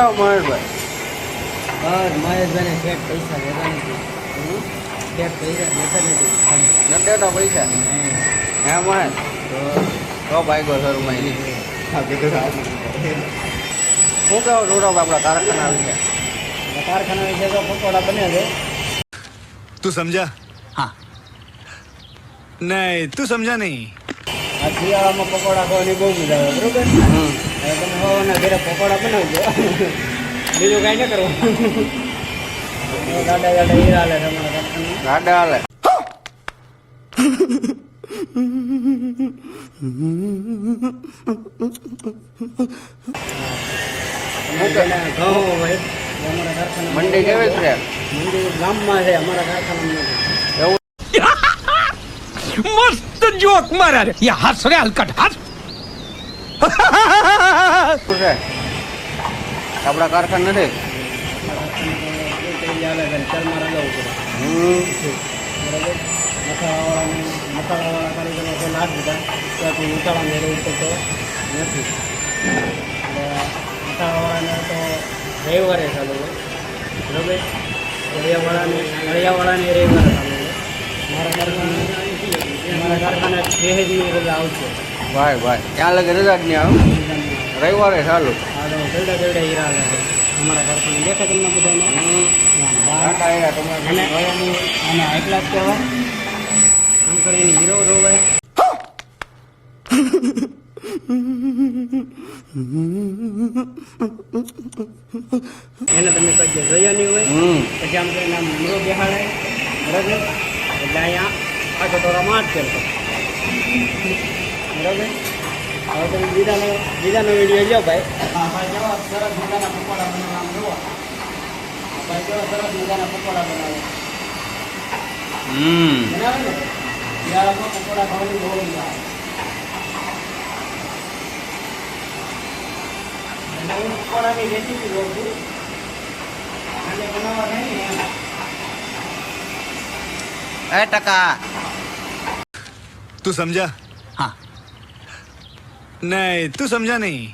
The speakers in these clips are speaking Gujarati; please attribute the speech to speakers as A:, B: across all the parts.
A: આવો મહેશભાઈ.
B: બસ મહેશભાઈને પૈસા લેતા પૈસા લેતા નથી.
A: નથી લેતા પૈસા? હે મહેશ?
B: તો?
A: ભાઈ આપણા કારખાના વિશે?
B: કારખાના પકોડા બને છે.
C: તું સમજા? હા. નહીં તું સમજા નહીં.
B: આ પકોડા ખાવાની બહુ મજા આવે બરોબર? બનાવવાના ઘરે પકોડા બનાવજો બીજું કાંઈ ન કરવું ગાડા ગાડા હીરા હાલે તમારા
A: ગાડા હાલે મંડી કેવી છે
B: મંડી ગામમાં છે અમારા કારખાનામાં
D: મસ્ત જોક મારા યા હસ રે હલકટ હસ બસ
A: છે? આપણા કારખાના નથી?
B: મસાલાવાળા કારીગરો કોઈ ના દીધા ત્યાંથી ઉતાળા મેળવી શકતો નથી મસાલાવાળાને તો રવિવારે ચાલુ બરાબર દરિયાવાળાને દરિયાવાળાને રવિવારે ચાલુ મારા મારા કારખાના બે રજા આવશે
A: ભાઈ ભાઈ. ત્યાં લગે રજા જ નહીં આવે. રવિવારે ચાલુ
B: આ તો કેવડા કેવડા હીરા લે છે અમારા કારખાને દેખે તમને બધાને
A: હમ
B: હા, બહાર
A: ગાડા આવ્યા તમારે
B: અને અને એટલા જ કહેવાય આમ કરીને હીરો રોવાય એને તમે કહીએ જોયા નહીં હોય
A: હમ
B: પછી આમ કરીને આમ મૂળો બેહાડાય બરાબર એટલે અહીંયા પાછો ટોરામાં જ કરતો બરાબર હવે તમે બીજાનો બીજાનો વીડિયો જાઓ ભાઈ. સરસ મજાના પકોડા બનાવવા જુઓ. ભાઈ સરસ મજાના પકોડા બનાવે
A: હમ.
B: બનાવે પકોડા ખાવાની બહુ મજા આવે.
A: એ ટકા.
C: તું સમજા? હા. नहीं तू समझा नहीं।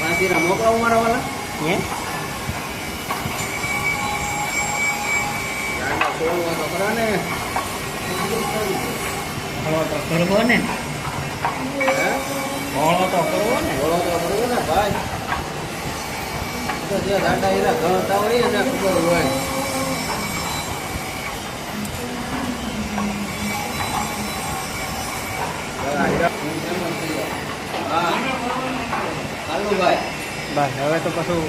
A: Masih nih. ને
B: તો કરવો ને.
A: હે
B: તો કરવો ને.
A: બોલો તો કરવો ને ભાઈ. તો જે ગાડા એના ગણતા હોય એને ખબર હોય. ભાઈ.
B: બસ હવે તો પાછું